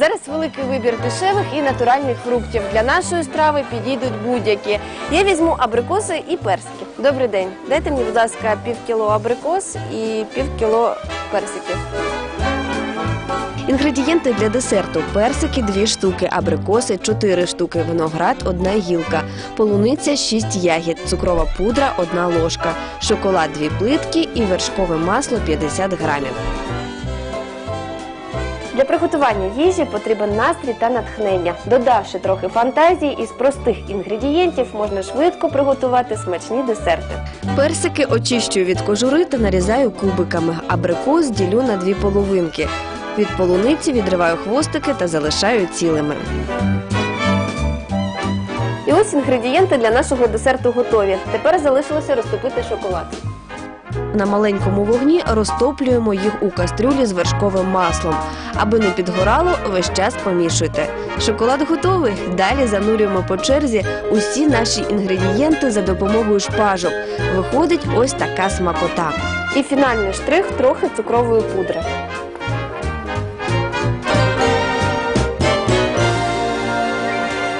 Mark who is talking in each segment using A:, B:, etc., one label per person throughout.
A: Зараз великий вибір дешевих і натуральних фруктів. Для нашої страви підійдуть будь-які. Я візьму абрикоси і персики. Добрий день. Дайте мені, будь ласка, пів кіло абрикос і пів кіло персиків. Інгредієнти для десерту: персики 2 штуки, абрикоси 4 штуки, виноград 1 гілка, полуниця 6 ягід, цукрова пудра 1 ложка, шоколад 2 плитки і вершкове масло 50 грамів. Для приготування їжі потрібен настрій та натхнення. Додавши трохи фантазії, із простих інгредієнтів можна швидко приготувати смачні десерти. Персики очищую від кожури та нарізаю кубиками. Абрикос ділю на дві половинки. Від полуниці відриваю хвостики та залишаю цілими. І ось інгредієнти для нашого десерту готові. Тепер залишилося розтопити шоколад. На маленькому вогні розтоплюємо їх у кастрюлі з вершковим маслом. Аби не підгорало, весь час помішуйте. Шоколад готовий. Далі занурюємо по черзі усі наші інгредієнти за допомогою шпажок. Виходить ось така смакота. І фінальний штрих трохи цукрової пудри.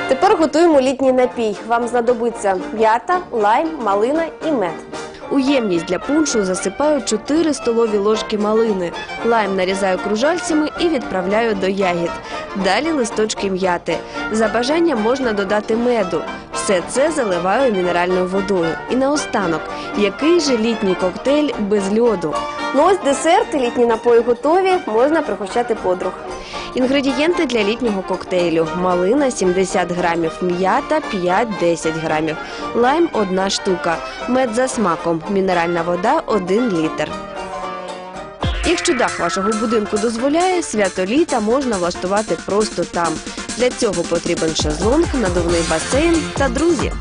A: Тепер готуємо літній напій. Вам знадобиться м'ята, лайм, малина і мед. У ємність для пуншу засипаю 4 столові ложки малини. Лайм нарізаю кружальцями і відправляю до ягід. Далі листочки м'яти. За бажанням можна додати меду. Все це заливаю мінеральною водою. І наостанок, який же літній коктейль без льоду? Ну ось десерт, літні напої готові, можна пригощати подруг. Інгредієнти для літнього коктейлю: малина 70 грамів, м'ята 5-10 грамів, лайм 1 штука, мед за смаком, мінеральна вода 1 літр. Якщо дах вашого будинку дозволяє, свято літа можна влаштувати просто там. Для цього потрібен шезлонг, надувний басейн та друзі.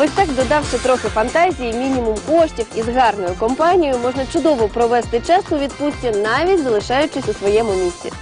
A: Ось так, додавши трохи фантазії, мінімум коштів і з гарною компанією, можна чудово провести час у відпустці, навіть залишаючись у своєму місці.